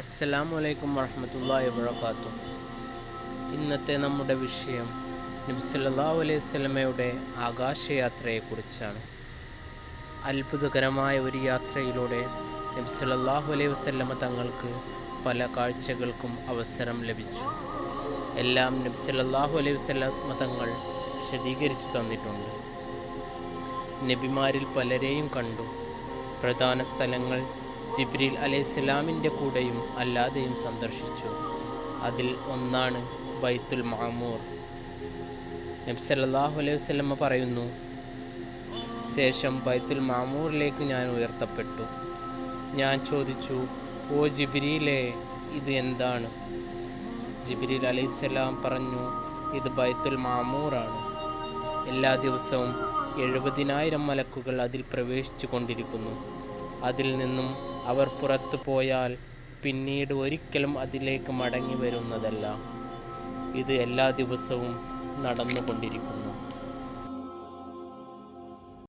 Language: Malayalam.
അസ്സലാമു അലൈക്കും വറഹമത്തല്ലാഹി വബറകാത്തു ഇന്നത്തെ നമ്മുടെ വിഷയം നബി സല്ലല്ലാഹു അലൈഹി സ്വലമയുടെ ആകാശയാത്രയെക്കുറിച്ചാണ്. അത്ഭുതകരമായ ഒരു യാത്രയിലൂടെ നബ്സല്ലാഹു അലൈഹി വസല്ലമ തങ്ങൾക്ക് പല കാഴ്ചകൾക്കും അവസരം ലഭിച്ചു. എല്ലാം നബ്സല്ലാഹു അലൈഹി വസല്ലമ തങ്ങൾ വിശദീകരിച്ചു തന്നിട്ടുണ്ട്. നബിമാരിൽ പലരെയും കണ്ടു. പ്രധാന സ്ഥലങ്ങൾ ജിബ്രീൽ അലൈഹിസ്സലാമിന്റെ കൂടെയും അല്ലാതെയും സന്ദർശിച്ചു. അതിൽ ഒന്നാണ് ബൈത്തുൽ മാമൂർ നബി സല്ലല്ലാഹു അലൈഹി വസല്ലമ പറയുന്നു ശേഷം ബൈത്തുൽ മാമൂറിലേക്ക് ഞാൻ ഉയർത്തപ്പെട്ടു. ഞാൻ ചോദിച്ചു ഓ ജിബിരിയിലെ ഇത് എന്താണ്? ജിബ്രീൽ അലൈഹിസ്സലാം പറഞ്ഞു ഇത് ബൈത്തുൽ മാമൂറാണ് എല്ലാ ദിവസവും എഴുപതിനായിരം മലക്കുകൾ അതിൽ പ്രവേശിച്ചു കൊണ്ടിരിക്കുന്നു അതിൽ നിന്നും അവർ പുറത്തു പോയാൽ പിന്നീട് ഒരിക്കലും അതിലേക്ക് മടങ്ങി വരുന്നതല്ല. ഇത് എല്ലാ ദിവസവും നടന്നുകൊണ്ടിരിക്കുന്നു.